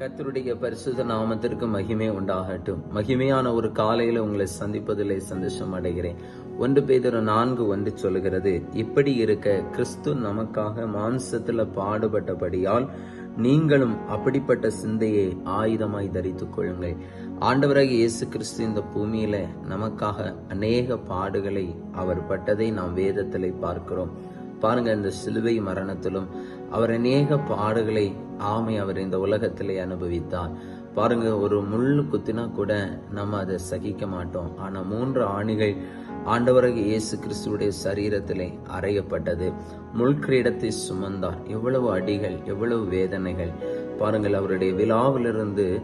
கத்தருடைய பரிசுத நாமத்திற்கு மகிமை உண்டாகட்டும். மகிமையான ஒரு காலையில உங்களை சந்திப்பதிலே சந்தோஷம் அடைகிறேன். ஒன்று பேதர் நான்கு ஒன்று சொல்லுகிறது இப்படி இருக்க கிறிஸ்து நமக்காக மாம்சத்துல பாடுபட்டபடியால் நீங்களும் அப்படிப்பட்ட சிந்தையை ஆயுதமாய் தரித்துக் கொள்ளுங்கள். ஆண்டவராக இயேசு கிறிஸ்து இந்த பூமியில நமக்காக அநேக பாடுகளை அவர் பட்டதை நாம் வேதத்திலே பார்க்கிறோம். பாருங்க இந்த சிலுவை மரணத்திலும் அவர் அநேக பாடுகளை ஆமை அவர் இந்த உலகத்திலே அனுபவித்தார். பாருங்க ஒரு முள் குத்தினா கூட நம்ம அதை சகிக்க மாட்டோம். ஆனா மூன்று ஆணிகள் ஆண்டவராக இயேசு கிறிஸ்துவுடைய சரீரத்திலே அறையப்பட்டது. முள்கிரீடத்தை சுமந்தார். எவ்வளவு அடிகள் எவ்வளவு வேதனைகள். பாருங்கள் அவருடைய விழாவிலிருந்து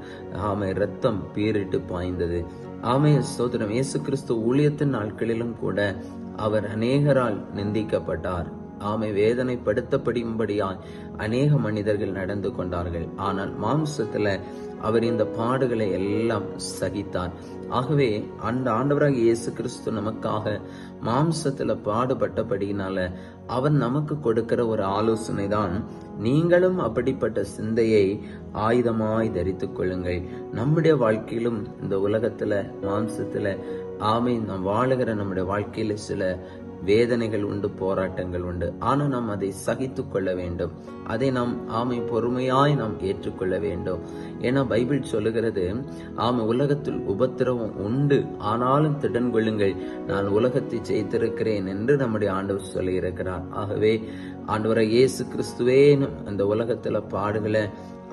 ஆமை ரத்தம் பீரிட்டு பாய்ந்தது. ஆமைய சோதனம் இயேசு கிறிஸ்து ஊழியத்தின் நாட்களிலும் கூட அவர் அநேகரால் நிந்திக்கப்பட்டார். ஆமை வேதனைப்படுத்தப்படும்படியாய் அநேக மனிதர்கள் நடந்து கொண்டார்கள். ஆனால் மாம்சத்துல அவர் இந்த பாடுகளை எல்லாம் சகித்தார். ஆகவே அந்த ஆண்டவராக இயேசு கிறிஸ்து நமக்காக மாம்சத்துல பாடுபட்டபடியினால அவர் நமக்கு கொடுக்கிற ஒரு ஆலோசனை தான் நீங்களும் அப்படிப்பட்ட சிந்தையை ஆயுதமாய் தரித்துக் கொள்ளுங்கள். நம்முடைய வாழ்க்கையிலும் இந்த உலகத்துல மாம்சத்துல ஆமை நாம் வாழுகிற நம்முடைய வாழ்க்கையில சில வேதனைகள் உண்டு போராட்டங்கள் உண்டு. ஆனால் நாம் அதை சகித்து கொள்ள வேண்டும். அதை நாம் ஆமை பொறுமையாய் நாம் ஏற்றுக்கொள்ள வேண்டும். ஏன்னா பைபிள் சொல்லுகிறது ஆமை உலகத்தில் உபத்திரவம் உண்டு. ஆனாலும் திடன் கொள்ளுங்கள் நான் உலகத்தை ஜெயித்திருக்கிறேன் என்று நம்முடைய ஆண்டவர் சொல்லியிருக்கிறார். ஆகவே ஆண்டவரை இயேசு கிறிஸ்துவே அந்த உலகத்தில் பாடுகளை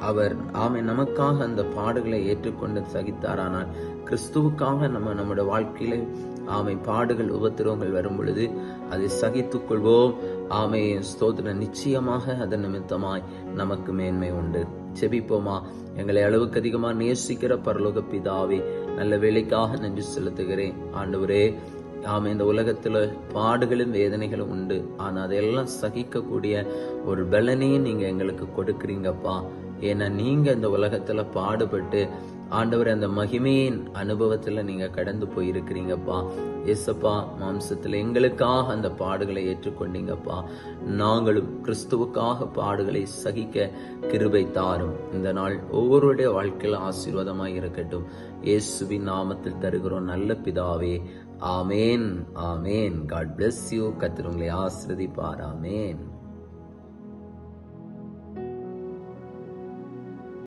அவர் ஆமை நமக்காக அந்த பாடுகளை ஏற்றுக்கொண்டு சகித்தாரானால் கிறிஸ்துவுக்காக நம்ம நம்முடைய வாழ்க்கையில ஆமை பாடுகள் உபத்திரவங்கள் வரும் பொழுது அதை சகித்துக் கொள்வோம். ஆமை ஸ்தோத்திர நிச்சயமாக அதன் நிமித்தமாய் நமக்கு மேன்மை உண்டு. செபிப்போமா எங்களை அளவுக்கு அதிகமா நேசிக்கிற பரலோக பிதாவே நல்ல வேலைக்காக நன்றி செலுத்துகிறேன். ஆண்டவரே ஆமா இந்த உலகத்துல பாடுகளும் வேதனைகளும் உண்டு. ஆனா அதையெல்லாம் சகிக்கக்கூடிய ஒரு பலனையும் நீங்க எங்களுக்கு கொடுக்குறீங்கப்பா. ஏன்னா நீங்கள் இந்த உலகத்தில் பாடுபட்டு ஆண்டவர் அந்த மகிமையின் அனுபவத்தில் நீங்கள் கடந்து போயிருக்கிறீங்கப்பா. எஸ்அப்பா மாம்சத்தில் எங்களுக்காக அந்த பாடுகளை ஏற்றுக்கொண்டீங்கப்பா. நாங்களும் கிறிஸ்துவுக்காக பாடுகளை சகிக்க கிருபை தாரும். இந்த நாள் ஒவ்வொருடைய வாழ்க்கையில் ஆசீர்வாதமாக இருக்கட்டும். இயேசுவின் நாமத்தில் தருகிறோம் நல்ல பிதாவே. ஆமேன் ஆமேன். காட் பிளஸ் யூ கத்திரவங்களை ஆசிரதிப்பார் ஆமேன்